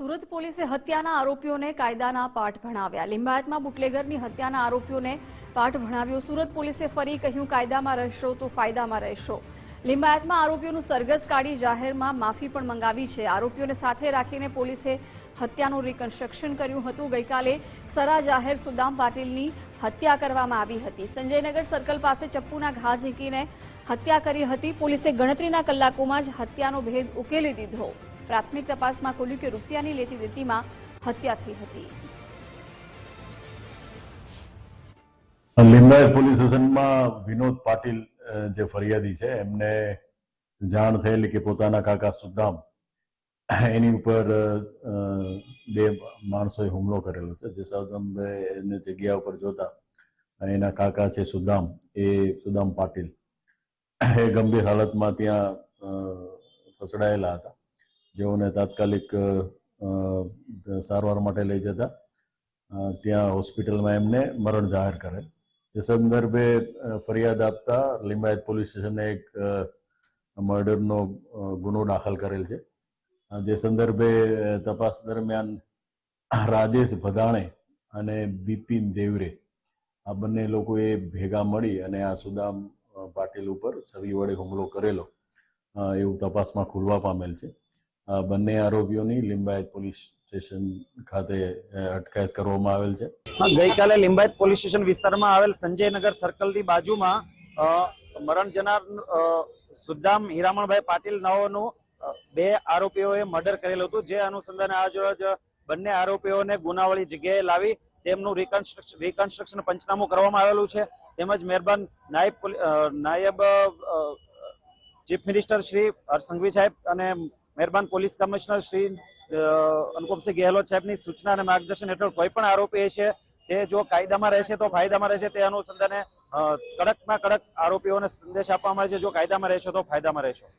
સુરત પોલીસે હત્યાના આરોપીઓને કાયદાના પાઠ ભણાવ્યા. લિંબાયતમાં બુટલેગરની હત્યાના આરોપીઓને પાઠ ભણાવ્યો. સુરત પોલીસે ફરી કહ્યું, કાયદામાં રહેશો તો ફાયદામાં રહેશો. લિંબાયતમાં આરોપીઓનું સરઘસ કાઢી જાહેરમાં માફી પણ મંગાવી છે. આરોપીઓને સાથે રાખીને પોલીસે હત્યાનું રિકન્સ્ટ્રક્શન કર્યું હતું. ગઈકાલે સરા જાહેર સુદામ પાટીલની હત્યા કરવામાં આવી હતી. સંજયનગર સર્કલ પાસે ચપ્પુના ઘા ઝીંકીને હત્યા કરી હતી. પોલીસે ગણતરીના કલાકોમાં જ હત્યાનો ભેદ ઉકેલી દીધો. પ્રાથમિક તપાસમાં ખુલ્યું કે રૂપિયાની લેતી દેતીમાં હત્યા થઈ હતી. લિંબાયત પોલીસ સ્ટેશનમાં વિનોદ પાટીલ જે ફરિયાદી છે, એમને જાણ થયેલી કે પોતાના કાકા સુદામ એની ઉપર બે માણસોએ હુમલો કરેલો છે જે સદંબે એની જગ્યા ઉપર જોતા એના કાકા છે સુદામ, એ સુદામ પાટીલ, એ ગંભીર હાલતમાં ત્યાં ફસડાયેલા હતા. જેઓને તાત્કાલિક સારવાર માટે લઈ જતા ત્યાં હોસ્પિટલમાં એમને મરણ જાહેર કરેલ. એ સંદર્ભે ફરિયાદ આપતા લિંબાયત પોલીસ સ્ટેશને એક મર્ડરનો ગુનો દાખલ કરેલ છે. જે સંદર્ભે તપાસ દરમિયાન રાજેશ ભદાણે અને બિપિન દેવરે આ બંને લોકોએ ભેગા મળી અને આ સુદામ પાટીલ ઉપર છરી વડે હુમલો કરેલો. એવું તપાસમાં ખુલવા પામેલ છે. બંને આરોપીઓની લિંબાયત પોલીસ સ્ટેશન ખાતે અટકાયત કરવામાં આવેલ છે. ગઈકાલે લિંબાયત પોલીસ સ્ટેશન વિસ્તારમાં આવેલ સંજયનગર સર્કલની બાજુમાં મરણ જનાર સુદ્દામ હીરામણભાઈ પાટીલ નાઓનું બે આરોપીઓએ મર્ડર કરેલું હતું. જે અનુસંધાને આજ બંને આરોપીઓને ગુનાવાળી જગ્યાએ લાવી તેમનું રિકન્સ્ટ્રક્શન રિકન્સ્ટ્રક્શન પંચનામું કરવામાં આવેલું છે. તેમજ મહેરબાન નાયબ નાયબ ચીફ મિનિસ્ટર શ્રી હરસંઘવી સંઘવી સાહેબ અને મહેરબાન પોલીસ કમિશનર શ્રી અનુપમસિંહ ગેહલોત સાહેબની સૂચના અને માર્ગદર્શન હેઠળ કોઈ પણ આરોપી છે, તે જો કાયદામાં રહેશે તો ફાયદામાં રહેશે તે અનુસંધાને કડકમાં કડક આરોપીઓને સંદેશ આપવામાં આવે છે. જો કાયદામાં રહેશો તો ફાયદામાં રહેશો.